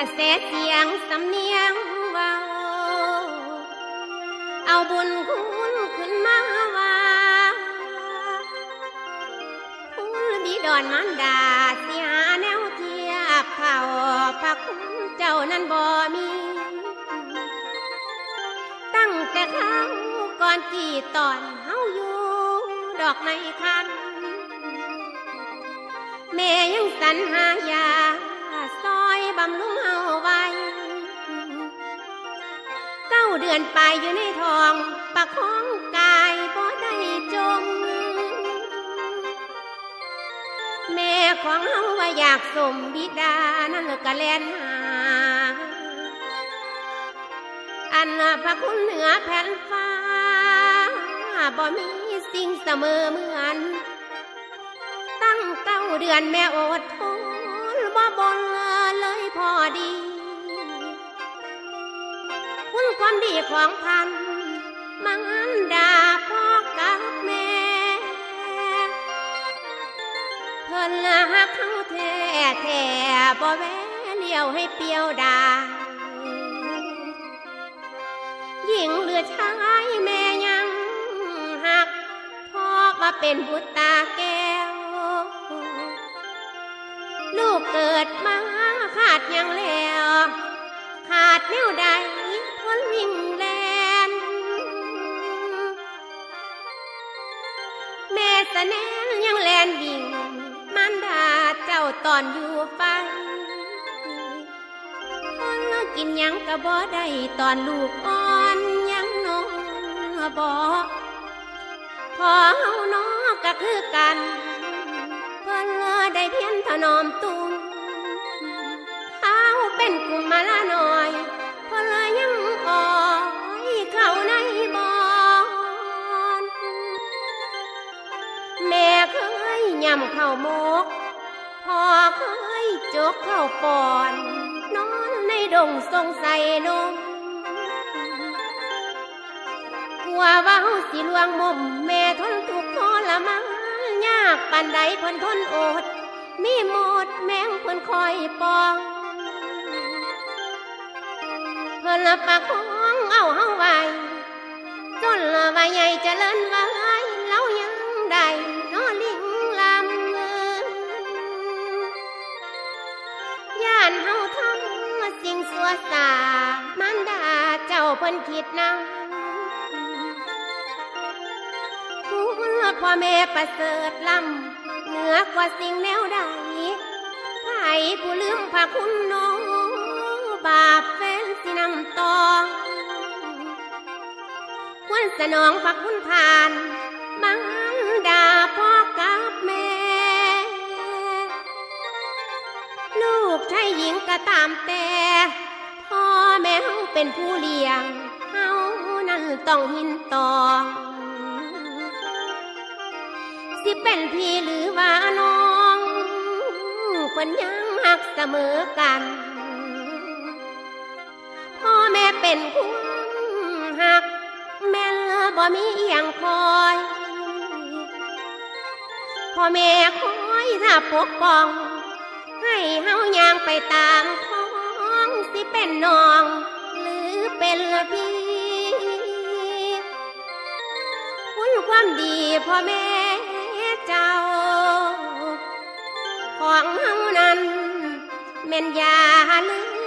ระแสเสียงสำเนียงเว่าเอาบุญคุณขึ้นมาว่าคุณบิดอนมันดาเสียแนวเทียบเท่าพระคุณเจ้านั้นบ่มี ตั้งแต่ครั้งก่อนที่ตอนเฮาอยู่ ดอกในคันแม่ยังสรรหายา บำรุงเอาไว้เก้าเดือนไปอยู่ในท้องประคองกายบ่ได้จม แม่ของเฮาว่าอยากสมบิดานั่นก็แลนหา อันพระคุณเหนือแผ่นฟ้าบ่มีสิ่งเสมอเหมือน ตั้งเก้าเดือนแม่อดทน บ่าบนเลยพอดี คุณความดีของพันมังอันดาพ่อกับแม่ เพิ่นละหักเขาแท้แท้บ่แวเลี้ยวให้เปียวดาหญิงเหลือชายแม่ยังหัก พ่อว่าเป็นบุตรตาแก เกิดมาขาดยังแล้ว ขาดแนวใดทนวิ่งแลนแม่สแนนยังแลนวิ่งมันดาเจ้าตอนอยู่ไปคนกินยังกระบ่ได้ตอนลูกอ่อนยังนอนบ่พอเฮานอกก็คือกัน เพิ่นได้เพียนถนอมตุน ละหน่อยเพิ่นเลยังอ่อยเข้าในบ่อนแม่เคยย่ำข้ามกพ่อเคยจกเข้าปอนนอนในดงทรงใส่นมกลัวว่าสิลวงมุมแม่ทนทุกข์ทรมานยากปานใดเพิ่นทนอดมีหมดแมงเพิ่นคอยปอง พิ่นละปากของเอาเฮาไว้จนละว่าใหญ่เจะเลินไว้เรายังได้นอลิงลำเงินย่านเฮาทำสิ่งสัวสามันดาเจ้าเพิ่นคิดนำคุณพ่อแม่ประเสริฐล้ำเหนือกว่าสิ่งแนวใดไผผู้ลืมพระคุณน้องบาปแฟ นสินำตองควรสนองพระคุณทานมังดาพ่อกับแม่ ลูกชายหญิงก็ตามแต่พ่อแม่เฮาเป็นผู้เลี้ยงเฮานั้นต้องหินต่อสิเป็นพี่หรือว่าน้องเพิ่นยังหักเสมอกัน เป็นความหัก แม่ละบ่มีอหย่างคอยพ่อแม่คอยถ้าปกป้อง ให้เฮาย่างไปตามของสิเป็นน้อง หรือเป็นพี่คุณความดีพ่อแม่เจ้า ของเฮานั้นแม่นยาลื